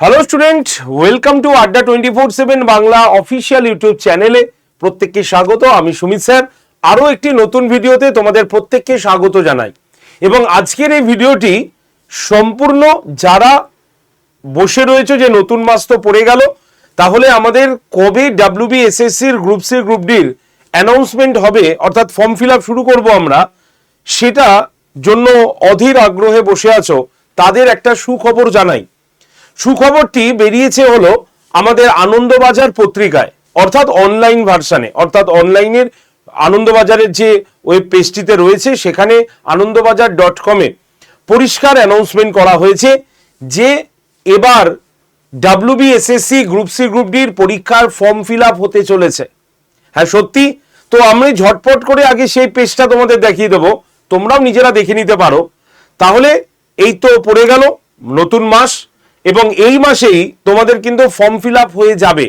Hello student welcome to Adda twenty four seven Bangla official YouTube চ্যানেলে প্রত্যেককে স্বাগত। আমি সুমিত স্যার। আরও একটি নতুন ভিডিওতে তোমাদের প্রত্যেককে স্বাগত জানাই। এবং আজকের এই ভিডিওটি সম্পূর্ণ যারা বসে রয়েছে যে নতুন মাস তো পড়ে গেল, তাহলে আমাদের কবে ডাব্লিউবি এসএসসির গ্রুপ সি গ্রুপ ডির অ্যানাউন্সমেন্ট হবে, অর্থাৎ ফর্ম ফিল আপ শুরু করব আমরা, সেটা জন্য অধীর আগ্রহে বসে আছো, তাদের একটা সুখবর জানাই। সুখবরটি বেরিয়েছে হলো আমাদের আনন্দবাজার পত্রিকায়, অর্থাৎ অনলাইন ভার্সানে অর্থাৎ অনলাইনের আনন্দবাজারের যে ওয়েব পেজটিতে রয়েছে, সেখানে আনন্দবাজার ডট কমে পরিষ্কার অ্যানাউন্সমেন্ট করা হয়েছে যে এবার ডাব্লিউবিএসএসসি গ্রুপ সি গ্রুপ ডির পরীক্ষার ফর্ম ফিল হতে চলেছে। হ্যাঁ সত্যি? তো আমি ঝটপট করে আগে সেই পেজটা তোমাদের দেখিয়ে দেবো। তোমরাও নিজেরা দেখে নিতে পারো। তাহলে এই তো পড়ে গেল, নতুন মাস এবং এই মাসেই তোমাদের কিন্তু ফর্ম ফিল হয়ে যাবে।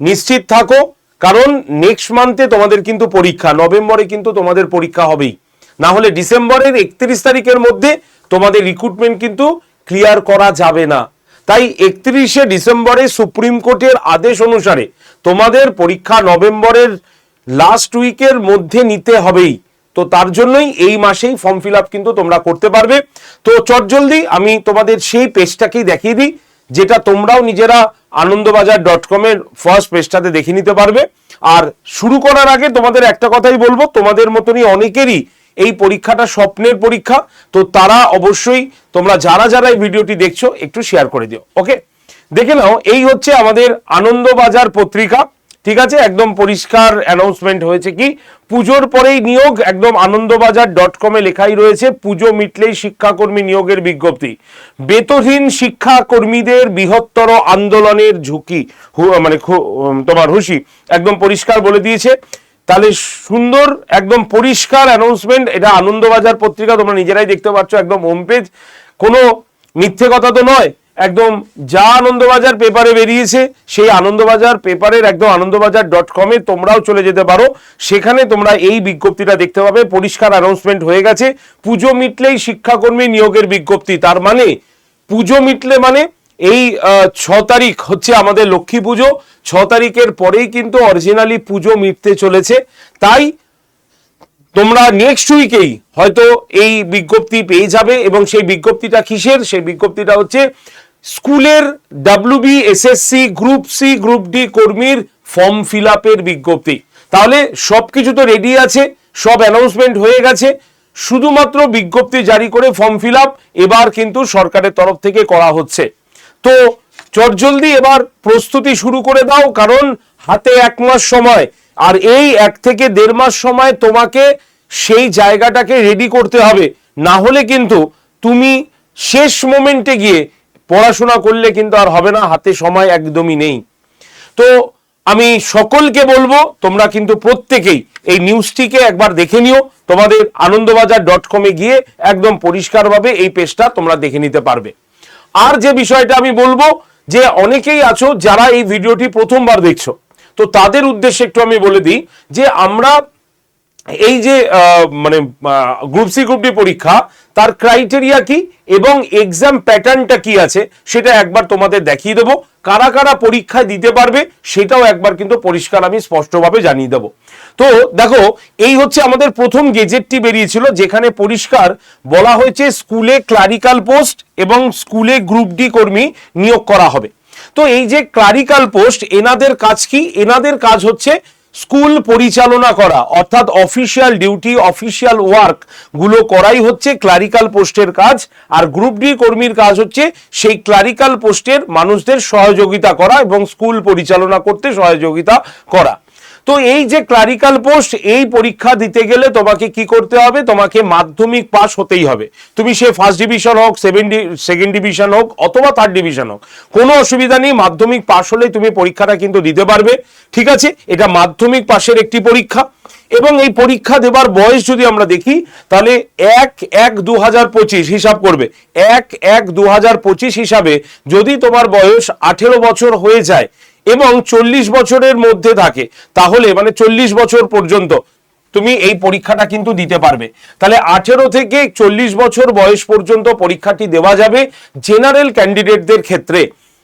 নিশ্চিত থাকো, কারণ নেক্সট মান্থে তোমাদের কিন্তু পরীক্ষা, নভেম্বরে কিন্তু তোমাদের পরীক্ষা হবেই। না হলে ডিসেম্বরের একত্রিশ তারিখের মধ্যে তোমাদের রিক্রুটমেন্ট কিন্তু ক্লিয়ার করা যাবে না। তাই একত্রিশে ডিসেম্বরে সুপ্রিম কোর্টের আদেশ অনুসারে তোমাদের পরীক্ষা নভেম্বরের লাস্ট উইকের মধ্যে নিতে হবেই। তো তার জন্যই এই মাসেই ফর্ম ফিল কিন্তু তোমরা করতে পারবে। তো চটজলদি আমি তোমাদের সেই পেজটাকেই দেখিয়ে দিই, যেটা তোমরাও নিজেরা আনন্দবাজার ডট কমের ফার্স্ট পেজটাতে দেখে নিতে পারবে। আর শুরু করার আগে তোমাদের একটা কথাই বলব, তোমাদের মতনই অনেকেরই এই পরীক্ষাটা স্বপ্নের পরীক্ষা, তো তারা অবশ্যই তোমরা যারা যারা এই ভিডিওটি দেখছ, একটু শেয়ার করে দিও ওকে দেখে নাও, এই হচ্ছে আমাদের আনন্দবাজার পত্রিকা। ঠিক আছে, একদম পরিষ্কার অ্যানাউন্সমেন্ট হয়েছে কি? পুজোর পরেই নিয়োগ, একদম আনন্দবাজার ডট কমে লেখাই রয়েছে, পুজো মিটলেই শিক্ষাকর্মী নিয়োগের বিজ্ঞপ্তি। বেতনহীন শিক্ষাকর্মীদের বৃহত্তর আন্দোলনের ঝুঁকি মানে তোমার হুশি, একদম পরিষ্কার বলে দিয়েছে। তাহলে সুন্দর, একদম পরিষ্কার অ্যানাউন্সমেন্ট এটা আনন্দবাজার পত্রিকা, তোমরা নিজেরাই দেখতে পাচ্ছ, একদম হোম পেজ কোনো মিথ্যে কথা তো নয় একদম যা আনন্দবাজার পেপারে বেরিয়েছে, সেই আনন্দবাজার পেপারের একদম আনন্দবাজার ডট কমে তোমরাও চলে যেতে পারো। সেখানে তোমরা এই বিজ্ঞপ্তিটা দেখতে পাবে। পরিষ্কার অ্যানাউন্সমেন্ট হয়ে গেছে। পুজো মিটলেই শিক্ষাকর্মী নিয়োগের বিজ্ঞপ্তি। তার মানে পুজো মিটলে মানে এই ছ তারিখ হচ্ছে আমাদের লক্ষ্মী পুজো। ছ তারিখের পরেই কিন্তু অরিজিনালি পুজো মিটতে চলেছে। তাই তোমরা নেক্সট উইকেই হয়তো এই বিজ্ঞপ্তি পেয়ে যাবে এবং সেই বিজ্ঞপ্তিটা কিসের? সেই বিজ্ঞপ্তিটা হচ্ছে স্কুলের WB SSC group C group D কর্মীর ফর্ম ফিল আপের বিজ্ঞপ্তি। তাহলে সব কিছু তো রেডি আছে, সব অ্যানাউন্সমেন্ট হয়ে গেছে। শুধুমাত্র বিজ্ঞপ্তি জারি করে ফর্ম ফিল আপ এবার কিন্তু সরকারের তরফ থেকে করা হচ্ছে। তো চটজলদি এবার প্রস্তুতি শুরু করে দাও, কারণ হাতে এক মাস সময়, আর এই এক থেকে দেড় মাস সময় তোমাকে সেই জায়গাটাকে রেডি করতে হবে। না হলে কিন্তু তুমি শেষ মোমেন্টে গিয়ে পড়াশোনা করলে কিন্তু আর হবে না, হাতে সময় একদমই নেই। তো আমি সকলকে বলব, তোমরা কিন্তু প্রত্যেকেই এই নিউজটিকে একবার দেখে নিও। তোমাদের আনন্দবাজার ডট কমে গিয়ে একদম পরিষ্কারভাবে এই পেজটা তোমরা দেখে নিতে পারবে। আর যে বিষয়টা আমি বলব, যে অনেকেই আছো যারা এই ভিডিওটি প্রথমবার দেখছ, তো তাদের উদ্দেশ্যে একটু আমি বলে দিই যে আমরা এই যে মানে গ্রুপ সি গ্রুপ ডি পরীক্ষা, তার ক্রাইটেরিয়া কি? এবং এক্সাম প্যাটার্নটা কি আছে সেটা একবার তোমাদের দেখিয়ে দেবো। কারা কারা পরীক্ষায় দিতে পারবে সেটাও একবার কিন্তু পরিষ্কার আমি স্পষ্টভাবে জানিয়ে দেবো। তো দেখো, এই হচ্ছে আমাদের প্রথম গেজেটটি বেরিয়েছিল, যেখানে পরিষ্কার বলা হয়েছে স্কুলে ক্লারিক্যাল পোস্ট এবং স্কুলে গ্রুপ ডি কর্মী নিয়োগ করা হবে। তো এই যে ক্লারিক্যাল পোস্ট এনাদের কাজ কি? এনাদের কাজ হচ্ছে স্কুল পরিচালনা করা, অর্থাৎ অফিসিয়াল ডিউটি অফিসিয়াল ওয়ার্কগুলো করাই হচ্ছে ক্লারিক্যাল পোস্টের কাজ, আর গ্রুপ ডি কর্মীর কাজ হচ্ছে সেই ক্লারিক্যাল পোস্টের মানুষদের সহযোগিতা করা এবং স্কুল পরিচালনা করতে সহযোগিতা করা। তো এই যে ক্লারিক্যাল পোস্ট এই পরীক্ষা দিতে গেলে তোমাকে কি করতে হবে? তোমাকে মাধ্যমিক পাস হতেই হবে। তুমি সে ফার্স্ট ডিভিশন হোক সেভেন সেকেন্ড ডিভিশন হোক, অথবা থার্ড ডিভিশন হোক, কোনো অসুবিধা নেই, মাধ্যমিক পাস হলেই তুমি পরীক্ষাটা কিন্তু দিতে পারবে। ঠিক আছে? এটা মাধ্যমিক পাশের একটি পরীক্ষা। এবং এই পরীক্ষা দেবার বয়স যদি আমরা দেখি, তাহলে এক এক দু হাজার পঁচিশ হিসাব করবে। এক এক দু হাজার পঁচিশ হিসাবে যদি তোমার বয়স আঠেরো বছর হয়ে যায় এবং চল্লিশ বছরের মধ্যে থাকে। তাহলে মানে চল্লিশ বছর পর্যন্ত তুমি এই পরীক্ষাটা কিন্তু দিতে পারবে। তাহলে আঠেরো থেকে চল্লিশ বছর বয়স পর্যন্ত পরীক্ষাটি দেওয়া যাবে জেনারেল ক্যান্ডিডেটদের ক্ষেত্রে।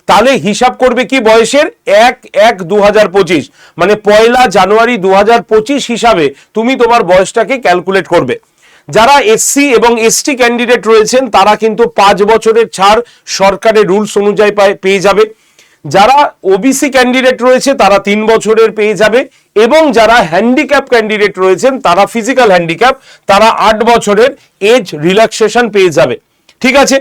তাহলে হিসাব করবে কি বয়সের? এক এক দু পঁচিশ। মানে পয়লা জানুয়ারি দু পঁচিশ হিসাবে তুমি তোমার বয়সটাকে ক্যালকুলেট করবে। যারা এসসি এবং এসটি ক্যান্ডিডেট রয়েছেন, তারা কিন্তু পাঁচ বছরের ছাড় সরকারের রুলস অনুযায়ী পেয়ে যাবে। যারা ওবিসি ক্যান্ডিডেট রয়েছে, তারা তিন বছরের পেয়ে যাবে এবং যারা হ্যান্ডিক্যাপ ক্যান্ডিডেট রয়েছেন, তারা ফিজিক্যাল হ্যান্ডিক্যাপ তারা আট বছরের এজ রিল্যাক্সেশন পেয়ে যাবে। ঠিক আছে?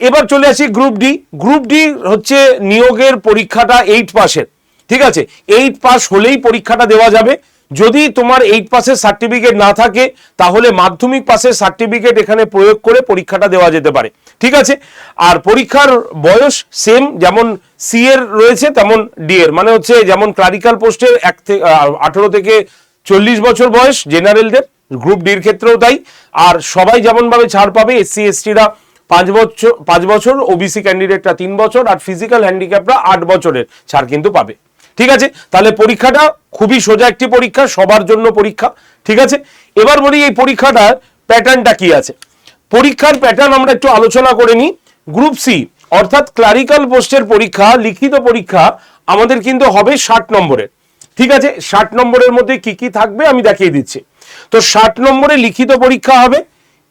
এবার চলে আসি গ্রুপ ডি গ্রুপ ডি হচ্ছে নিয়োগের পরীক্ষাটা এইট পাসের ঠিক আছে? এইট পাস হলেই পরীক্ষাটা দেওয়া যাবে। যদি তোমার এইট পাসের সার্টিফিকেট না থাকে, তাহলে মাধ্যমিক পাসের সার্টিফিকেট এখানে প্রয়োগ করে পরীক্ষাটা দেওয়া যেতে পারে। ঠিক আছে? আর পরীক্ষার বয়স সেম যেমন সি এর রয়েছে, তেমন ডি এর। মানে হচ্ছে যেমন ক্লারিক্যাল পোস্টের এক থেকে আঠেরো থেকে চল্লিশ বছর বয়স জেনারেলদের গ্রুপ ডির ক্ষেত্রেও তাই। আর সবাই যেমনভাবে ছাড় পাবে এসসি এসটিরা পাঁচ বছর পাঁচ বছর ওবিসি ক্যান্ডিডেটরা তিন বছর, আর ফিজিক্যাল হ্যান্ডিক্যাপরা আট বছরের ছাড় কিন্তু পাবে। ঠিক আছে? তাহলে পরীক্ষাটা খুবই সোজা একটি পরীক্ষা, সবার জন্য পরীক্ষা, ঠিক আছে? এবার বলি এই পরীক্ষাটার প্যাটার্নটা কি আছে? পরীক্ষার প্যাটার্ন আমরা একটু আলোচনা করে নিই। গ্রুপ সি, অর্থাৎ ক্লারিক্যাল পোস্টের পরীক্ষা, লিখিত পরীক্ষা আমাদের কিন্তু হবে ষাট নম্বরের ঠিক আছে? ষাট নম্বরের মধ্যে কি কি থাকবে আমি দেখিয়ে দিচ্ছি। তো ষাট নম্বরে লিখিত পরীক্ষা হবে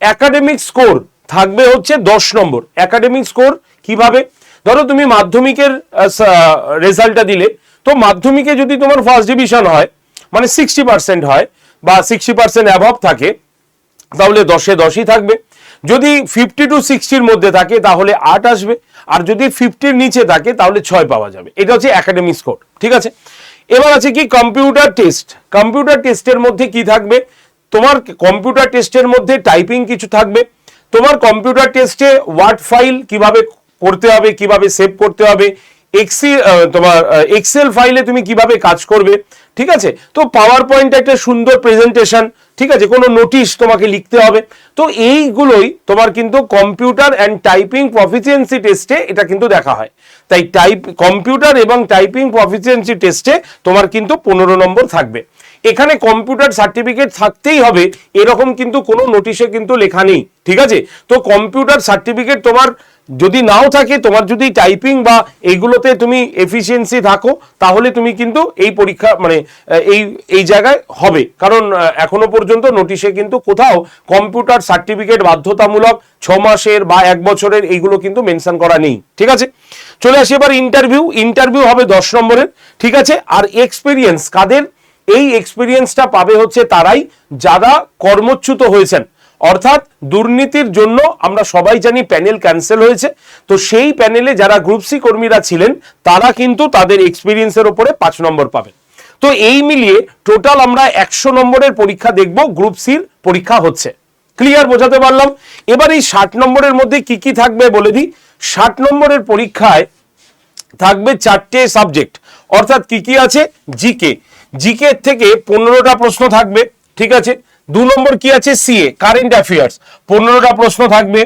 একাডেমিক স্কোর থাকবে হচ্ছে দশ নম্বর। একাডেমিক স্কোর কীভাবে? ধরো তুমি মাধ্যমিকের রেজাল্টটা দিলে তো মাধ্যমিকে যদি তোমার ফার্স্ট ডিভিশন হয় মানে সিক্সটি পার্সেন্ট হয় বা সিক্সটি পার্সেন্ট অ্যাভাব থাকে, তাহলে দশে দশই থাকবে। যদি ফিফটি টু সিক্সটির মধ্যে থাকে, তাহলে আট আসবে। আর যদি ফিফটির নিচে থাকে, তাহলে ছয় পাওয়া যাবে। এটা হচ্ছে একাডেমিক স্কোর ঠিক আছে? এবার আছে কি? কম্পিউটার টেস্ট কম্পিউটার টেস্টের মধ্যে কি থাকবে? তোমার কম্পিউটার টেস্টের মধ্যে টাইপিং কিছু থাকবে। তোমার কম্পিউটার টেস্টে ওয়ার্ড ফাইল কীভাবে করতে হবে, কীভাবে সেভ করতে হবে এক্সি তোমার এক্সেল ফাইলে তুমি কীভাবে কাজ করবে, ঠিক আছে? তো পাওয়ার পয়েন্ট একটা সুন্দর প্রেজেন্টেশন ঠিক আছে? কোনো নোটিশ তোমাকে লিখতে হবে। তো এইগুলোই তোমার কিন্তু কম্পিউটার অ্যান্ড টাইপিং প্রফিসিয়েন্সি টেস্টে এটা কিন্তু দেখা হয়। তাই টাইপ কম্পিউটার এবং টাইপিং প্রফিসিয়েন্সি টেস্টে তোমার কিন্তু পনেরো নম্বর থাকবে। এখানে কম্পিউটার সার্টিফিকেট থাকতেই হবে, এরকম কিন্তু কোনো নোটিশে কিন্তু লেখা নেই, ঠিক আছে? তো কম্পিউটার সার্টিফিকেট তোমার যদি নাও থাকে, তোমার যদি টাইপিং বা এইগুলোতে তুমি এফিসিয়েন্সি থাকো, তাহলে তুমি কিন্তু এই পরীক্ষা মানে এই এই জায়গায় হবে। কারণ এখনও পর্যন্ত নোটিশে কিন্তু কোথাও কম্পিউটার সার্টিফিকেট বাধ্যতামূলক ছ মাসের বা এক বছরের এইগুলো কিন্তু মেনশন করা নেই। ঠিক আছে? চলে আসি এবার ইন্টারভিউ ইন্টারভিউ হবে দশ নম্বরের। ঠিক আছে? আর এক্সপিরিয়েন্স কাদের? এই এক্সপিরিয়েন্সটা পাবে হচ্ছে তারাই যারা কর্মচ্যুত হয়েছেন। অর্থাৎ দুর্নীতির জন্য আমরা সবাই জানি প্যানেল ক্যান্সেল হয়েছে। তো সেই প্যানেলে যারা গ্রুপ সি কর্মীরা ছিলেন, তারা কিন্তু তাদের এক্সপিরিয়েন্সের উপরে পাঁচ নম্বর পাবেন। তো এই মিলিয়ে টোটাল আমরা একশো নম্বরের পরীক্ষা দেখব, গ্রুপ সির পরীক্ষা হচ্ছে। ক্লিয়ার বোঝাতে পারলাম? এবার এই ষাট নম্বরের মধ্যে কি কি থাকবে বলে দিই। ষাট নম্বরের পরীক্ষায় থাকবে চারটে সাবজেক্ট অর্থাৎ কি কি আছে? জিকে জিকে থেকে পনেরোটা প্রশ্ন থাকবে, ঠিক আছে? দু নম্বর কি আছে? সিএ কারেন্ট অ্যাফেয়ার্স পনেরোটা প্রশ্ন থাকবে।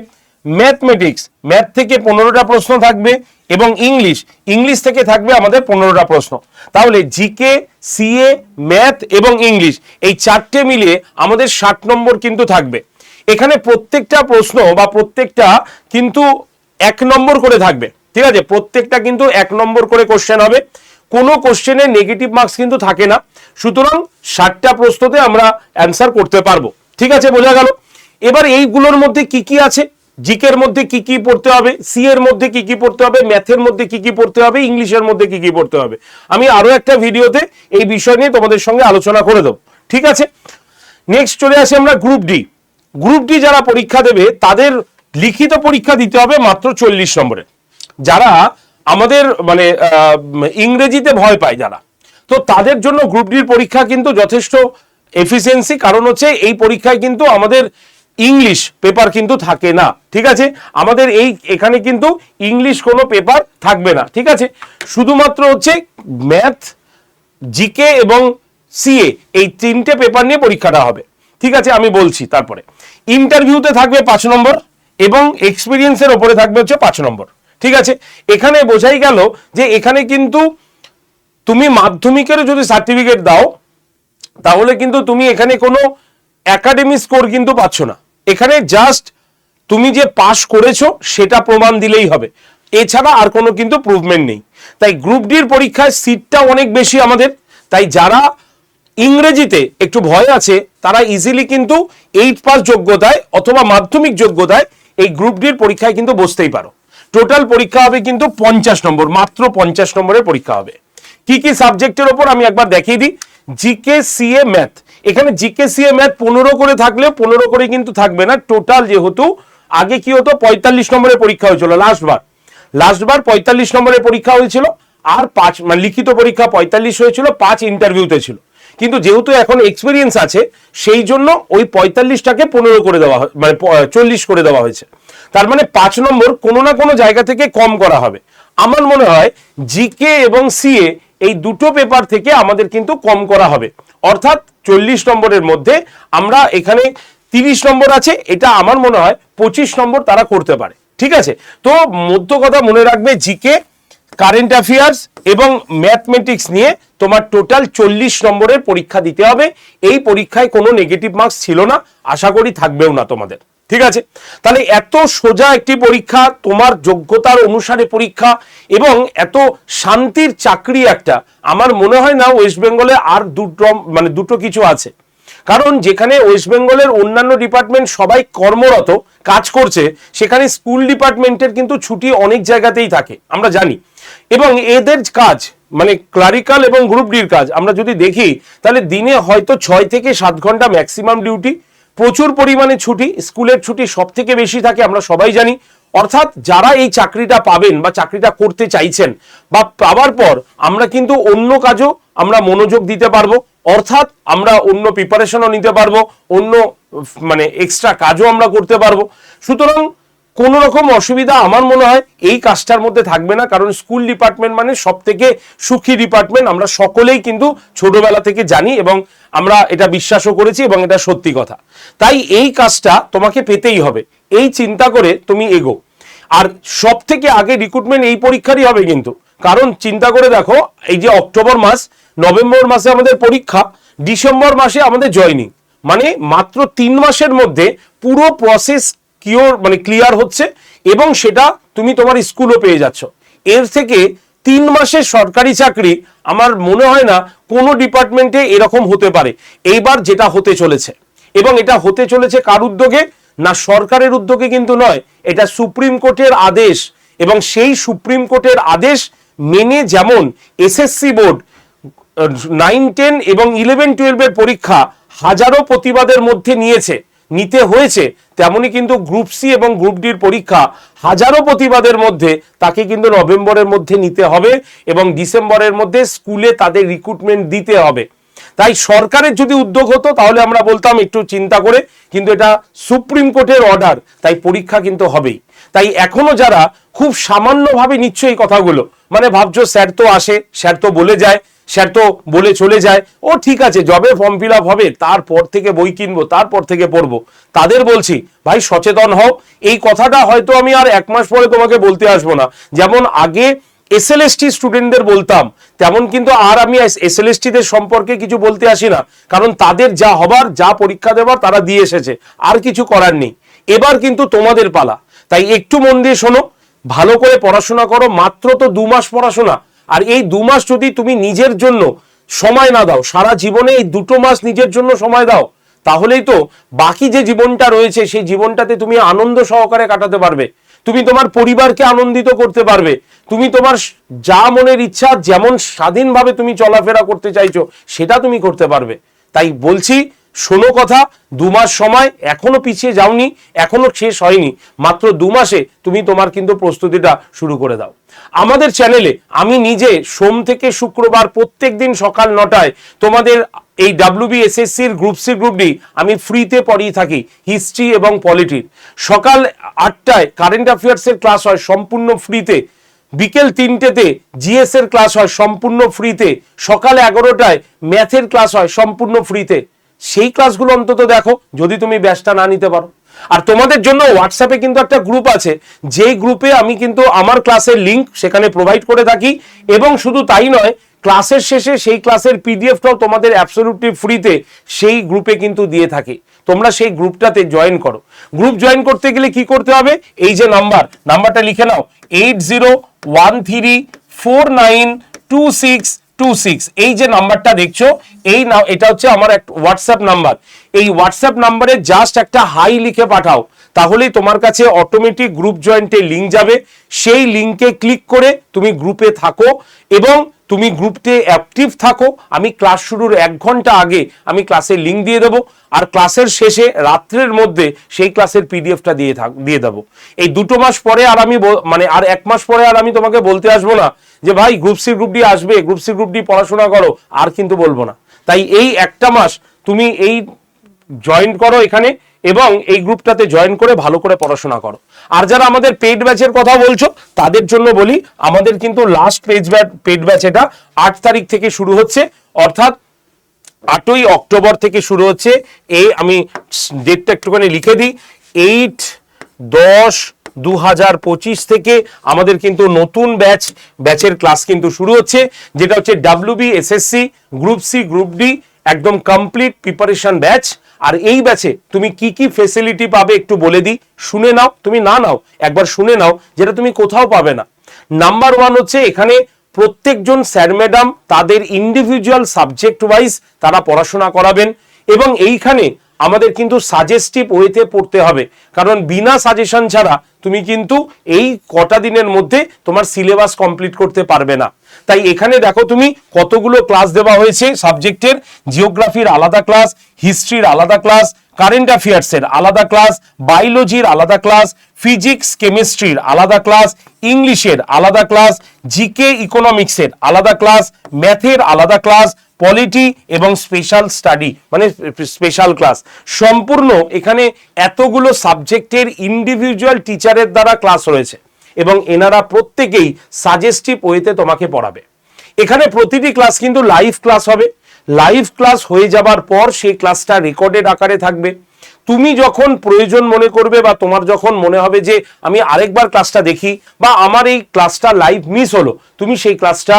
ম্যাথমেটিক্স ম্যাথ থেকে পনেরোটা প্রশ্ন থাকবে এবং ইংলিশ ইংলিশ থেকে থাকবে আমাদের পনেরোটা প্রশ্ন। তাহলে জিকে সিএ ম্যাথ এবং ইংলিশ এই চারটে মিলিয়ে আমাদের ষাট নম্বর কিন্তু থাকবে। এখানে প্রত্যেকটা প্রশ্ন বা প্রত্যেকটা কিন্তু এক নম্বর করে থাকবে। ঠিক আছে? প্রত্যেকটা কিন্তু এক নম্বর করে কোশ্চেন হবে। কোনো কোশ্চেনে নেগেটিভ মার্কস কিন্তু থাকে না। সুতরাং ষাটটা প্রশ্নতে আমরা অ্যান্সার করতে পারব। ঠিক আছে, বোঝা গেল? এবার এইগুলোর মধ্যে কি কি আছে? জিকের মধ্যে কি কি পড়তে হবে? সি এর মধ্যে কি কি পড়তে হবে? ম্যাথের মধ্যে কি কি পড়তে হবে? ইংলিশের মধ্যে কি কি পড়তে হবে? আমি আরও একটা ভিডিওতে এই বিষয় নিয়ে তোমাদের সঙ্গে আলোচনা করে দেবো। ঠিক আছে? নেক্সট চলে আসি আমরা গ্রুপ ডি গ্রুপ ডি যারা পরীক্ষা দেবে, তাদের লিখিত পরীক্ষা দিতে হবে মাত্র চল্লিশ নম্বরের যারা আমাদের মানে ইংরেজিতে ভয় পায় যারা। তো তাদের জন্য গ্রুপ ডির পরীক্ষা কিন্তু যথেষ্ট এফিসিয়েন্সি কারণ হচ্ছে এই পরীক্ষায় কিন্তু আমাদের ইংলিশ পেপার কিন্তু থাকে না, ঠিক আছে? আমাদের এই, এখানে কিন্তু ইংলিশ কোনো পেপার থাকবে না, ঠিক আছে? শুধুমাত্র হচ্ছে ম্যাথ জিকে এবং সিএ এই তিনটে পেপার নিয়ে পরীক্ষাটা হবে, ঠিক আছে? আমি বলছি তারপরে। ইন্টারভিউতে থাকবে পাঁচ নম্বর এবং এক্সপিরিয়েন্সের ওপরে থাকবে হচ্ছে পাঁচ নম্বর। ঠিক আছে? এখানে বোঝাই গেল যে এখানে কিন্তু তুমি মাধ্যমিকেরও যদি সার্টিফিকেট দাও, তাহলে কিন্তু তুমি এখানে কোনো একাডেমি স্কোর কিন্তু পাচ্ছ না। এখানে জাস্ট তুমি যে পাশ করেছ, সেটা প্রমাণ দিলেই হবে। এছাড়া আর কোনো কিন্তু প্রুভমেন্ট নেই। তাই গ্রুপ ডির পরীক্ষায় সিটটা অনেক বেশি আমাদের। তাই যারা ইংরেজিতে একটু ভয় আছে, তারা ইজিলি কিন্তু এইট পাস যোগ্যতায় অথবা মাধ্যমিক যোগ্যতায় এই গ্রুপ ডির পরীক্ষায় কিন্তু বসতেই পারো। টোটাল পরীক্ষা হবে কিন্তু পঞ্চাশ নম্বর, মাত্র পঞ্চাশ নম্বরের পরীক্ষা হবে। কি কি সাবজেক্টের ওপর আমি একবার দেখিয়ে দিই? জিকে সিএ ম্যাথ এখানে জিকে সিএ ম্যাথ পনেরো করে থাকলে, পনেরো করে কিন্তু থাকবে না। টোটাল যেহেতু, আগে কি হতো? পঁয়তাল্লিশ নম্বরের পরীক্ষা হয়েছিল লাস্টবার লাস্টবার পঁয়তাল্লিশ নম্বরের পরীক্ষা হয়েছিল, আর পাঁচ মানে লিখিত পরীক্ষা পঁয়তাল্লিশ হয়েছিল, পাঁচ ইন্টারভিউতে ছিল। কিন্তু যেহেতু এখন এক্সপিরিয়েন্স আছে, সেই জন্য ওই পঁয়তাল্লিশটাকে পনেরো করে দেওয়া মানে চল্লিশ করে দেওয়া হয়েছে। তার মানে পাঁচ নম্বর কোনো না কোনো জায়গা থেকে কম করা হবে। আমার মনে হয় জিকে এবং সিএ এই দুটো পেপার থেকে আমাদের কিন্তু কম করা হবে। অর্থাৎ চল্লিশ নম্বরের মধ্যে আমরা এখানে তিরিশ নম্বর আছে, এটা আমার মনে হয় পঁচিশ নম্বর তারা করতে পারে। ঠিক আছে? তো মধ্য কথা মনে রাখবে জিকে কারেন্ট অ্যাফেয়ার্স এবং ম্যাথমেটিক্স নিয়ে তোমার টোটাল চল্লিশ নম্বরের পরীক্ষা দিতে হবে। এই পরীক্ষায় কোনো নেগেটিভ মার্কস ছিল না, আশা করি থাকবেও না তোমাদের। ঠিক আছে? তাহলে এত সোজা একটি পরীক্ষা, তোমার যোগ্যতার অনুসারে পরীক্ষা এবং এত শান্তির চাকরি একটা, আমার মনে হয় না ওয়েস্ট বেঙ্গলে আর দুটো মানে দুটো কিছু আছে। কারণ যেখানে ওয়েস্ট বেঙ্গলের অন্যান্য ডিপার্টমেন্ট সবাই কর্মরত, কাজ করছে, সেখানে স্কুল ডিপার্টমেন্টের কিন্তু ছুটি অনেক জায়গাতেই থাকে, আমরা জানি। এবং এদের কাজ মানে ক্লারিক্যাল এবং গ্রুপ ডির কাজ, আমরা যদি দেখি, তাহলে দিনে হয়তো ছয় থেকে সাত ঘণ্টা ম্যাক্সিমাম ডিউটি প্রচুর পরিমাণে ছুটি, স্কুলের ছুটি সব থেকে বেশি থাকে, আমরা সবাই জানি। অর্থাৎ যারা এই চাকরিটা পাবেন বা চাকরিটা করতে চাইছেন বা পাওয়ার পর আমরা কিন্তু অন্য কাজও আমরা মনোযোগ দিতে পারব। অর্থাৎ আমরা অন্য প্রিপারেশনও নিতে পারব, অন্য মানে এক্সট্রা কাজও আমরা করতে পারব। সুতরাং কোনো রকম অসুবিধা আমার মনে হয় এই কাজটার মধ্যে থাকবে না, কারণ স্কুল ডিপার্টমেন্ট মানে সব থেকে সুখী ডিপার্টমেন্ট। আমরা সকলেই কিন্তু ছোটবেলা থেকে জানি এবং আমরা এটা বিশ্বাসও করেছি এবং এটা সত্যি কথা। তাই এই কাজটা তোমাকে পেতেই হবে। এই চিন্তা করে তুমি এগো। আর সব থেকে আগে রিক্রুটমেন্ট এই পরীক্ষারই হবে কিন্তু। কারণ চিন্তা করে দেখো, এই যে অক্টোবর মাস, নভেম্বর মাসে আমাদের পরীক্ষা, ডিসেম্বর মাসে আমাদের জয়নিং মানে মাত্র তিন মাসের মধ্যে পুরো প্রসেস কিওর মানে ক্লিয়ার হচ্ছে, এবং সেটা তুমি তোমার স্কুলও পেয়ে যাচ্ছ। এর থেকে তিন মাসের সরকারি চাকরি, আমার মনে হয় না কোনো ডিপার্টমেন্টে এরকম হতে পারে। এইবার যেটা হতে চলেছে, এবং এটা হতে চলেছে কার উদ্যোগে? না সরকারের উদ্যোগে কিন্তু নয়, এটা সুপ্রিম কোর্টের আদেশ, এবং সেই সুপ্রিম কোর্টের আদেশ মেনে যেমন এসএসসি বোর্ড নাইন টেন এবং ইলেভেন টুয়েলভের পরীক্ষা হাজারো প্রতিবাদের মধ্যে নিয়েছে। নিতে হয়েছে, তেমনি কিন্তু গ্রুপ সি এবং গ্রুপ ডির পরীক্ষা হাজারো প্রতিবাদের মধ্যে তাকে কিন্তু নভেম্বরের মধ্যে নিতে হবে এবং ডিসেম্বরের মধ্যে স্কুলে তাদের রিক্রুটমেন্ট দিতে হবে। তাই সরকারের যদি উদ্যোগ হতো, তাহলে আমরা বলতাম একটু চিন্তা করে, কিন্তু এটা সুপ্রিম কোর্টের অর্ডার তাই পরীক্ষা কিন্তু হবেই। তাই এখনও যারা খুব সামান্যভাবে নিচ্ছ এই কথাগুলো মানে ভাবছ স্যার তো আসে, স্যার তো বলে যায় স্যার তো বলে চলে যায়, ও ঠিক আছে জবে ফর্ম ফিল হবে, তারপর থেকে বই কিনবো, তারপর থেকে পড়ব। তাদের বলছি, ভাই, সচেতন হও। এই কথাটা হয়তো আমি আর এক মাস পরে তোমাকে বলতে আসব না। যেমন আগে এসএলএসটি স্টুডেন্টদের বলতাম, তেমন কিন্তু আর আমি এসএলএসটিদের সম্পর্কে কিছু বলতে আসি না। কারণ তাদের যা হবার, যা পরীক্ষা দেবার, তারা দিয়ে এসেছে। আর কিছু করার নেই। এবার কিন্তু তোমাদের পালা। তাই একটু মন দিয়ে শোনো। ভালো করে পড়াশোনা করো, মাত্র তো দু মাস পড়াশোনা। আর এই দু মাস যদি তুমি নিজের জন্য সময় না দাও, সারা জীবনে এই দুটো মাস নিজের জন্য সময় দাও, তাহলেই তো বাকি যে জীবনটা রয়েছে, সেই জীবনটাতে তুমি আনন্দ সহকারে কাটাতে পারবে। তুমি তোমার পরিবারকে আনন্দিত করতে পারবে। তুমি তোমার যা মনের ইচ্ছা, যেমন স্বাধীনভাবে তুমি চলাফেরা করতে চাইছো, সেটা তুমি করতে পারবে। তাই বলছি শোনো কথা, দু মাস সময় এখনও পিছিয়ে যাওনি, এখনও শেষ হয়নি। মাত্র দু মাসে তুমি তোমার কিন্তু প্রস্তুতিটা শুরু করে দাও। আমাদের চ্যানেলে আমি নিজে সোম থেকে শুক্রবার প্রত্যেক দিন সকাল নটায় তোমাদের এই ডাব্লিউবি এসএসসির গ্রুপ সি গ্রুপ ডি আমি ফ্রিতে পড়িয়ে থাকি হিস্ট্রি এবং পলিটির সকাল আটটায় কারেন্ট অ্যাফেয়ার্সের ক্লাস হয় সম্পূর্ণ ফ্রিতে বিকেল তিনটেতে জিএস এর ক্লাস হয় সম্পূর্ণ ফ্রিতে সকাল এগারোটায় ম্যাথের ক্লাস হয় সম্পূর্ণ ফ্রিতে সেই ক্লাসগুলো অন্তত দেখো, যদি তুমি ব্যাচটা না নিতে পারো। আর তোমাদের জন্য হোয়াটসঅ্যাপে কিন্তু একটা গ্রুপ আছে, যেই গ্রুপে আমি কিন্তু আমার ক্লাসের লিঙ্ক সেখানে প্রোভাইড করে থাকি, এবং শুধু তাই নয় ক্লাসের শেষে সেই ক্লাসের পিডিএফটাও তোমাদের অ্যাবসলিউটলি ফ্রিতে সেই গ্রুপে কিন্তু দিয়ে থাকি। তোমরা সেই গ্রুপটাতে জয়েন করো। গ্রুপ জয়েন করতে গেলে কি করতে হবে? এই যে নাম্বার নাম্বারটা লিখে নাও eight zero one three four nine two six two six এই যে নাম্বারটা দেখছ, এই না এটা হচ্ছে আমার এক হোয়াটসঅ্যাপ নাম্বার। এই হোয়াটসঅ্যাপ নাম্বারে জাস্ট একটা হাই লিখে পাঠাও। তাহলেই তোমার কাছে অটোমেটিক গ্রুপ জয়েন্টের লিঙ্ক যাবে। সেই লিঙ্কে ক্লিক করে তুমি গ্রুপে থাকো এবং তুমি গ্রুপতে অ্যাক্টিভ থাকো, আমি ক্লাস শুরুর এক ঘণ্টা আগে আমি ক্লাসের লিঙ্ক দিয়ে দেবো, আর ক্লাসের শেষে রাত্রের মধ্যে সেই ক্লাসের পিডিএফটা দিয়ে থাক, দিয়ে দেবো। এই দুটো মাস পরে আর আমি মানে আর এক মাস পরে আর আমি তোমাকে বলতে আসব না যে, ভাই গ্রুপ সি গ্রুপ ডি আসবে গ্রুপ সি গ্রুপ ডি পড়াশোনা করো, আর কিন্তু বলব না। তাই এই একটা মাস তুমি এই জয়েন করো এখানে, এবং এই গ্রুপটাতে জয়েন করে ভালো করে পড়াশোনা করো। আর যারা আমাদের পেড ব্যাচের কথা বলছো, তাদের জন্য বলি, আমাদের কিন্তু last page batch paid batch এটা আট তারিখ থেকে শুরু হচ্ছে, অর্থাৎ আটই অক্টোবর থেকে শুরু হচ্ছে। এই আমি ডেটটা একটুখানি লিখে দিই এইট দশ দু হাজার পঁচিশ থেকে আমাদের কিন্তু নতুন ব্যাচ ব্যাচের ক্লাস কিন্তু শুরু হচ্ছে, যেটা হচ্ছে WB SSC group C group D একদম কমপ্লিট প্রিপারেশন ব্যাচ আর এই ব্যাচে তুমি কি কি ফেসিলিটি পাবে একটু বলে দিই। শুনে নাও, তুমি না নাও, একবার শুনে নাও, যেটা তুমি কোথাও পাবে না। নাম্বার ওয়ান হচ্ছে এখানে প্রত্যেকজন স্যার ম্যাডাম তাদের ইন্ডিভিজুয়াল সাবজেক্ট ওয়াইজ তারা পড়াশোনা করাবেন। এবং এইখানে আমাদের কিন্তু সাজেস্টিভ ওয়েতে পড়তে হবে। কারণ বিনা সাজেশন ছাড়া তুমি কিন্তু এই কটা দিনের মধ্যে তোমার সিলেবাস কমপ্লিট করতে পারবে না। তাই এখানে দেখো তুমি কতগুলো ক্লাস দেওয়া হয়েছে। সাবজেক্টের জিওগ্রাফির আলাদা ক্লাস হিস্ট্রির আলাদা ক্লাস কারেন্ট অ্যাফেয়ার্সের আলাদা ক্লাস বায়োলজির আলাদা ক্লাস ফিজিক্স কেমিস্ট্রির আলাদা ক্লাস ইংলিশের আলাদা ক্লাস জিকে ইকোনমিক্সের আলাদা ক্লাস ম্যাথের আলাদা ক্লাস পলিটি এবং স্পেশাল স্টাডি মানে স্পেশাল ক্লাস সম্পূর্ণ এখানে এতগুলো সাবজেক্টের ইন্ডিভিজুয়াল টিচারের দ্বারা ক্লাস রয়েছে। এবং এনারা প্রত্যেকেই সাজেস্টিভ ওয়েতে তোমাকে পড়াবে। এখানে প্রতিটি ক্লাস কিন্তু লাইভ ক্লাস হবে। লাইভ ক্লাস হয়ে যাবার পর সেই ক্লাসটা রেকর্ডেড আকারে থাকবে। তুমি যখন প্রয়োজন মনে করবে বা তোমার যখন মনে হবে যে আমি আরেকবার ক্লাসটা দেখি বা আমার এই ক্লাসটা লাইভ মিস হলো, তুমি সেই ক্লাসটা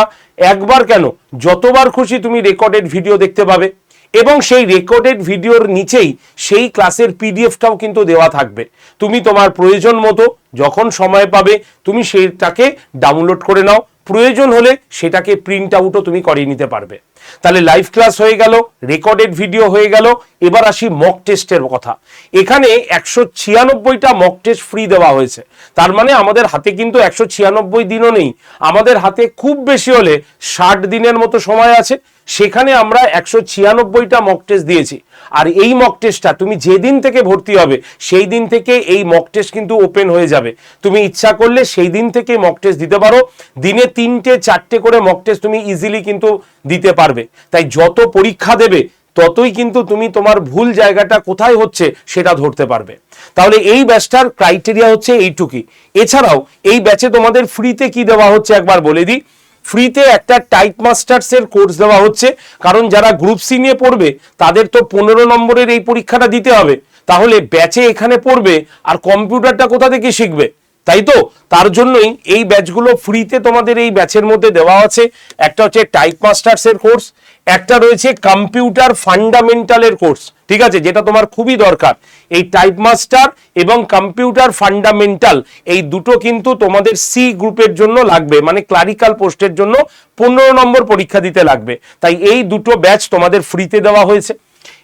একবার কেন, যতবার খুশি তুমি রেকর্ডেড ভিডিও দেখতে পাবে। এবং সেই রেকর্ডেড ভিডিওর নিচেই সেই ক্লাসের পিডিএফটাও কিন্তু দেওয়া থাকবে। তুমি তোমার প্রয়োজন মতো যখন সময় পাবে, তুমি সেটাকে ডাউনলোড করে নাও। প্রয়োজন হলে সেটাকে প্রিন্ট আউটও তুমি করিয়ে নিতে পারবে। তাহলে লাইভ ক্লাস হয়ে গেল রেকর্ডেড ভিডিও হয়ে গেল, এবার আসি মক টেস্টের কথা। এখানে একশো ছিয়ানব্বইটা মক টেস্ট ফ্রি দেওয়া হয়েছে। তার মানে আমাদের হাতে কিন্তু একশো ছিয়ানব্বই দিনও নেই। আমাদের হাতে খুব বেশি হলে ষাট দিনের মতো সময় আছে। সেখানে আমরা একশো ছিয়ানব্বইটা মক টেস্ট দিয়েছি। আর এই মক টেস্টটা তুমি যেদিন থেকে ভর্তি হবে, সেই দিন থেকে এই মক টেস্ট কিন্তু ওপেন হয়ে যাবে। তুমি ইচ্ছা করলে সেই দিন থেকে মক টেস্ট দিতে পারো। দিনে তিনটে, চারটে করে মক টেস্ট তুমি ইজিলি কিন্তু দিতে পারবে। তাই যত পরীক্ষা দেবে, ততই কিন্তু তুমি তোমার ভুল জায়গাটা কোথায় হচ্ছে সেটা ধরতে পারবে। তাহলে এই ব্যাচটার ক্রাইটেরিয়া হচ্ছে এইটুকুই এছাড়াও এই ব্যাচে তোমাদের ফ্রিতে কি দেওয়া হচ্ছে একবার বলে দিই। ফ্রিতে একটা টাইপ মাস্টার্স এর কোর্স দেওয়া হচ্ছে। কারণ যারা গ্রুপ সি নিয়ে পড়বে, তাদের তো পনেরো নম্বরের এই পরীক্ষাটা দিতে হবে। তাহলে ব্যাচে এখানে পড়বে আর কম্পিউটারটা কোথা থেকে শিখবে? তাই তো? তার জন্যই এই ব্যাচগুলো ফ্রিতে তোমাদের এই ব্যাচের মধ্যে দেওয়া আছে। একটা হচ্ছে টাইপ মাস্টার্স এর কোর্স একটা রয়েছে কম্পিউটার ফান্ডামেন্টালের কোর্স ঠিক আছে? যেটা তোমার খুবই দরকার। এই টাইপ মাস্টার এবং কম্পিউটার ফান্ডামেন্টাল এই দুটো কিন্তু তোমাদের সি গ্রুপের জন্য লাগবে। মানে ক্লারিক্যাল পোস্টের জন্য পনেরো নম্বর পরীক্ষা দিতে লাগবে। তাই এই দুটো ব্যাচ তোমাদের ফ্রিতে দেওয়া হয়েছে।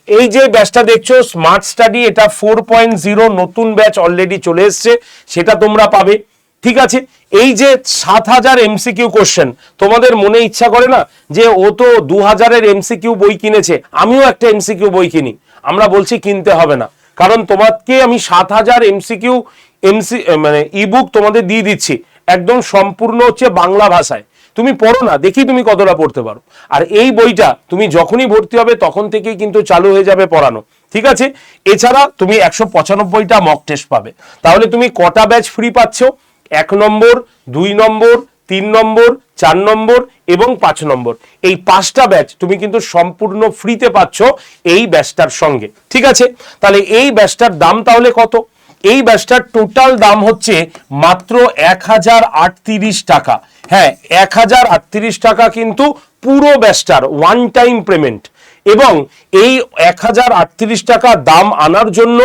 এই যে ব্যাচটা দেখছ স্মার্ট স্টাডি এটা ফোর পয়েন্ট জিরো নতুন ব্যাচ অলরেডি চলে এসছে, সেটা তোমরা পাবে। ঠিক আছে? এই যে সাত হাজার এমসিকিউ কোশ্চেন তোমাদের মনে ইচ্ছা করে না যে ও তো দু হাজারের এমসিকিউ বই কিনেছে? আমিও একটা এমসিকিউ বই কিনি। আমরা বলছি কিনতে হবে না। কারণ তোমাকে আমি সাত হাজার এমসিকিউ এমসি মানে ইবুক তোমাদের দিয়ে দিচ্ছি। একদম সম্পূর্ণ হচ্ছে বাংলা ভাষায়। তুমি পড়ো না, দেখি তুমি কতটা পড়তে পারো। আর এই বইটা তুমি যখনই ভর্তি হবে তখন থেকেই কিন্তু চালু হয়ে যাবে পড়ানো। ঠিক আছে? এছাড়া তুমি একশো পঁচানব্বইটা মক টেস্ট পাবে। তাহলে তুমি কটা ব্যাচ ফ্রি পাচ্ছ? এক নম্বর, দুই নম্বর, তিন নম্বর, চার নম্বর এবং পাঁচ নম্বর। এই পাঁচটা ব্যাচ তুমি কিন্তু সম্পূর্ণ ফ্রিতে পাচ্ছ এই ব্যাচটার সঙ্গে। ঠিক আছে? তাহলে এই ব্যাচটার দাম তাহলে কত? এই ব্যাচটার টোটাল দাম হচ্ছে মাত্র এক হাজার আটত্রিশ টাকা। হ্যাঁ এক হাজার আটত্রিশ টাকা কিন্তু পুরো ব্যাচটার ওয়ান টাইম পেমেন্ট এবং এই এক হাজার আটত্রিশ টাকা দাম আনার জন্য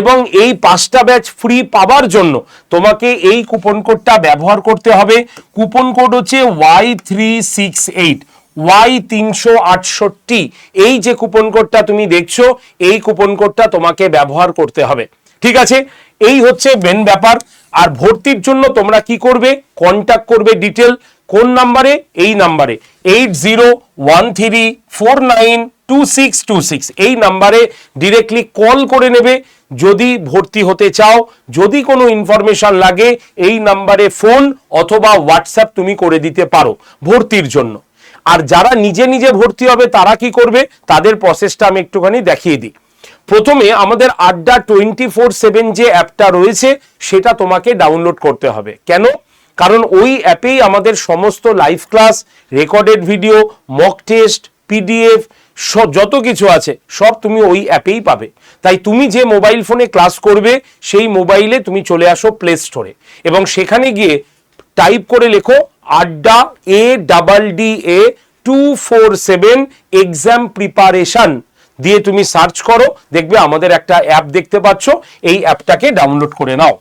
এবং এই পাঁচটা ব্যাচ ফ্রি পাওয়ার জন্য তোমাকে এই কুপন কোডটা ব্যবহার করতে হবে। কুপন কোড হচ্ছে Y three six eight Y তিনশো আটষট্টি। এই যে কুপন কোডটা তুমি দেখছ, এই কুপন কোডটা তোমাকে ব্যবহার করতে হবে। ঠিক আছে? এই হচ্ছে মেন ব্যাপার। আর ভর্তির জন্য তোমরা কি করবে? কন্ট্যাক্ট করবে ডিটেল কোন নাম্বারে এই নাম্বারে eight zero one three four nine two six two six এই নাম্বারে ডিরেক্টলি কল করে নেবে। যদি ভর্তি হতে চাও, যদি কোনো ইনফরমেশন লাগে, এই নাম্বারে ফোন অথবা হোয়াটসঅ্যাপ তুমি করে দিতে পারো ভর্তির জন্য। আর যারা নিজে নিজে ভর্তি হবে, তারা কি করবে? তাদের প্রসেসটা আমি একটুখানি দেখিয়ে দিই। প্রথমে আমাদের আড্ডা টোয়েন্টি ফোর সেভেন যে অ্যাপটা রয়েছে, সেটা তোমাকে ডাউনলোড করতে হবে। কেন? কারণ ওই অ্যাপেই আমাদের সমস্ত live class recorded video mock test PDF যত কিছু আছে, সব তুমি ওই অ্যাপেই পাবে। তাই তুমি যে মোবাইল ফোনে ক্লাস করবে, সেই মোবাইলে তুমি চলে আসো প্লে স্টোরে এবং সেখানে গিয়ে টাইপ করে লেখো Adda A double D A two four seven exam preparation দিয়ে তুমি সার্চ করো, দেখবে আমাদের একটা অ্যাপ দেখতে পাচ্ছ, এই অ্যাপটাকে ডাউনলোড করে নাও।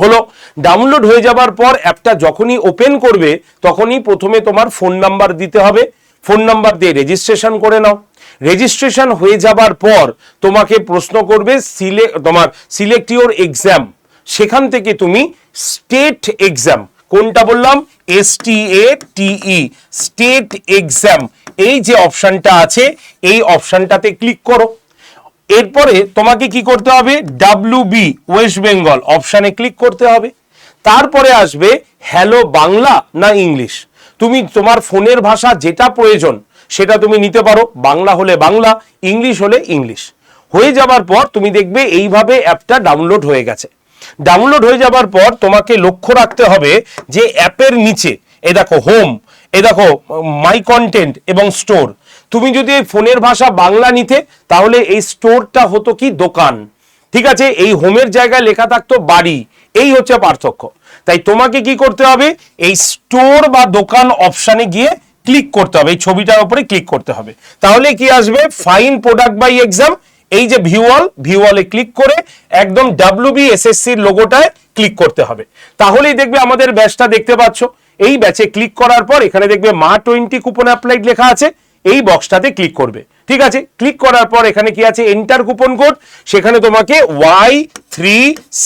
হলো ডাউনলোড হয়ে যাবার পর অ্যাপটা যখনই ওপেন করবে, তখনই প্রথমে তোমার ফোন নাম্বার দিতে হবে। ফোন নাম্বার দিয়ে রেজিস্ট্রেশন করে নাও। রেজিস্ট্রেশন হয়ে যাবার পর তোমাকে প্রশ্ন করবে, সিলে, তোমার সিলেক্ট ইউর এক্সাম সেখান থেকে তুমি স্টেট এক্সাম কোনটা বললাম? S T A TE state exam এই যে অপশানটা আছে, এই অপশানটাতে ক্লিক করো। এরপরে তোমাকে কি করতে হবে? ডাব্লিউ বি ওয়েস্ট বেঙ্গল অপশানে ক্লিক করতে হবে। তারপরে আসবে হ্যালো বাংলা না ইংলিশ তুমি তোমার ফোনের ভাষা যেটা প্রয়োজন, সেটা তুমি নিতে পারো। বাংলা হলে বাংলা ইংলিশ হলে ইংলিশ হয়ে যাবার পর তুমি দেখবে এইভাবে অ্যাপটা ডাউনলোড হয়ে গেছে। ডাউনলোড হয়ে যাবার পর তোমাকে লক্ষ্য রাখতে হবে যে অ্যাপের নিচে, এ দেখো হোম এ দেখো মাই কন্টেন্ট এবং স্টোর তুমি যদি এই ফোনের ভাষা বাংলা নিতে, তাহলে এই স্টোরটা হতো কি দোকান। ঠিক আছে, এই হোমের জায়গায় লেখা থাকতো বাড়ি। এই হচ্ছে পার্থক্য। তাই তোমাকে কি করতে হবে? এই স্টোর বা দোকান অপশানে গিয়ে ক্লিক করতে হবে। এই ছবিটার উপরে ক্লিক করতে হবে। তাহলে কি আসবে? ফাইন প্রোডাক্ট বাই এক্সাম এই যে ভিউয়াল ভিউয়ালে ক্লিক করে একদম ডাব্লিউবি এসএসসির লোগোটায় ক্লিক করতে হবে। তাহলেই দেখবে আমাদের ব্যাচটা দেখতে পাচ্ছ। এই ব্যাচে ক্লিক করার পর এখানে দেখবে মা টোয়েন্টি কুপন অ্যাপ্লাইড লেখা আছে, এই বক্সটাতে ক্লিক করবে। ঠিক আছে? ক্লিক করার পর এখানে কি আছে? এন্টার কুপন কোড সেখানে তোমাকে ওয়াই থ্রি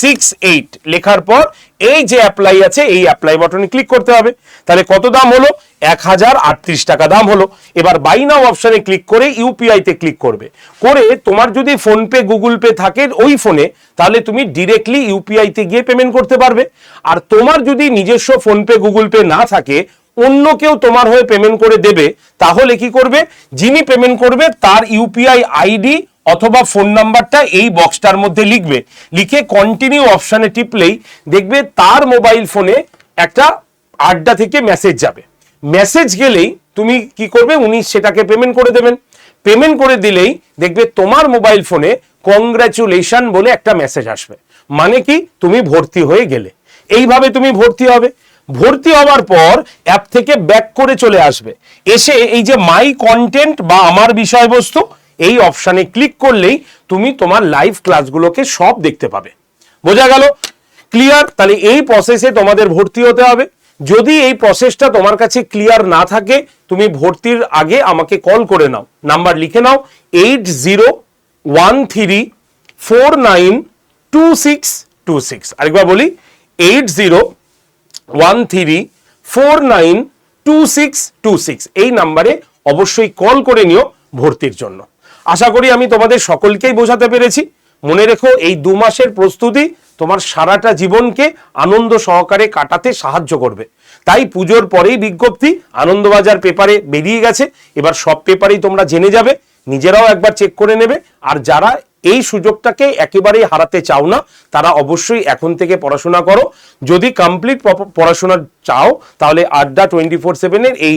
সিক্স এইট লেখার পর এই যে অ্যাপ্লাই আছে, এই অ্যাপ্লাই বাটনে ক্লিক করতে হবে। তাহলে কত দাম হলো? এক হাজার আটত্রিশ টাকা দাম হলো। এবার বাই নাও অপশনে ক্লিক করে ইউপিআইতে ক্লিক করবে। করে তোমার যদি ফোনপে গুগল পে থাকে ওই ফোনে তাহলে তুমি ডিরেক্টলি ইউপিআইতে গিয়ে পেমেন্ট করতে পারবে। আর তোমার যদি নিজস্ব ফোনপে গুগল পে না থাকে অন্য কেউ তোমার হয়ে পেমেন্ট করে দেবে, তাহলে কি করবে? যিনি পেমেন্ট করবে, তার ইউপিআই আইডি অথবা ফোন নাম্বারটা এই বক্সটার মধ্যে লিখবে। লিখে কন্টিনিউ অপশানে টিপলেই দেখবে তার মোবাইল ফোনে একটা আড্ডা থেকে মেসেজ যাবে। মেসেজ গেলেই তুমি কি করবে? উনি সেটাকে পেমেন্ট করে দেবেন। পেমেন্ট করে দিলেই দেখবে তোমার মোবাইল ফোনে কংগ্রাচুলেশন বলে একটা মেসেজ আসবে। মানে কি? তুমি ভর্তি হয়ে গেলে। এইভাবে তুমি ভর্তি হবে। ভর্তি হওয়ার পর অ্যাপ থেকে ব্যাক করে চলে আসবে। এসে এই যে মাই কন্টেন্ট বা আমার বিষয়বস্তু, এই অপশানে ক্লিক করলেই তুমি তোমার লাইভ ক্লাসগুলোকে সব দেখতে পাবে। বোঝা গেল? ক্লিয়ার তাহলে এই প্রসেসে তোমাদের ভর্তি হতে হবে। যদি এই প্রসেসটা তোমার কাছে ক্লিয়ার না থাকে, তুমি ভর্তির আগে আমাকে কল করে নাও। নাম্বার লিখে নাও eight zero one three four nine two six two six আরেকবার বলি eight zero one three four nine two six two six এই নাম্বারে অবশ্যই কল করে নিও ভর্তির জন্য। আশা করি আমি তোমাদের সকলকেই বোঝাতে পেরেছি। মনে রেখো, এই দু মাসের প্রস্তুতি তোমার সারাটা জীবনকে আনন্দ সহকারে কাটাতে সাহায্য করবে। তাই পুজোর পরেই বিজ্ঞপ্তি, আনন্দবাজার পেপারে বেরিয়ে গেছে। এবার সব পেপারেই তোমরা জেনে যাবে, নিজেরাও একবার চেক করে নেবে। আর যারা এই সুযোগটাকে একেবারেই হারাতে চাও না। তারা অবশ্যই এখন থেকে পড়াশোনা করো। যদি কমপ্লিট পড়াশোনা চাও, তাহলে আড্ডা টোয়েন্টি ফোর সেভেনের এই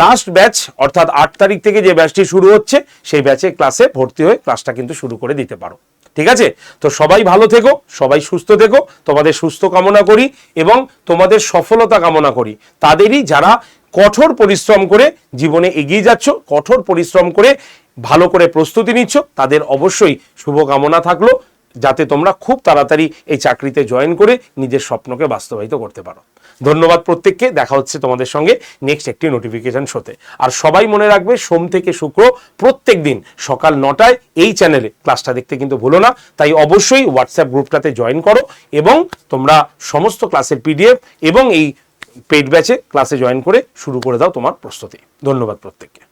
লাস্ট ব্যাচ অর্থাৎ আট তারিখ থেকে যে ব্যাচটি শুরু হচ্ছে, সেই ব্যাচে ক্লাসে ভর্তি হয়ে ক্লাসটা কিন্তু শুরু করে দিতে পারো। ঠিক আছে? তো সবাই ভালো থেকো, সবাই সুস্থ থেকো, তোমাদের সুস্থ কামনা করি এবং তোমাদের সফলতা কামনা করি। তাদেরই যারা কঠোর পরিশ্রম করে জীবনে এগিয়ে যাচ্ছ, কঠোর পরিশ্রম করে ভালো করে প্রস্তুতি নিচ্ছ, তাদের অবশ্যই শুভকামনা থাকল, যাতে তোমরা খুব তাড়াতাড়ি এই চাকরিতে জয়েন করে নিজের স্বপ্নকে বাস্তবায়িত করতে পারো। ধন্যবাদ প্রত্যেককে, দেখা হচ্ছে তোমাদের সঙ্গে নেক্সট একটি নোটিফিকেশন শোতে আর সবাই মনে রাখবে, সোম থেকে শুক্র প্রত্যেক দিন সকাল নটায় এই চ্যানেলে ক্লাসটা দেখতে কিন্তু ভুলো না, তাই অবশ্যই হোয়াটসঅ্যাপ গ্রুপটাতে জয়েন করো এবং তোমরা সমস্ত ক্লাসের পিডিএফ এবং এই পেড ব্যাচে ক্লাসে জয়েন করে শুরু করে দাও তোমার প্রস্তুতি। ধন্যবাদ প্রত্যেককে।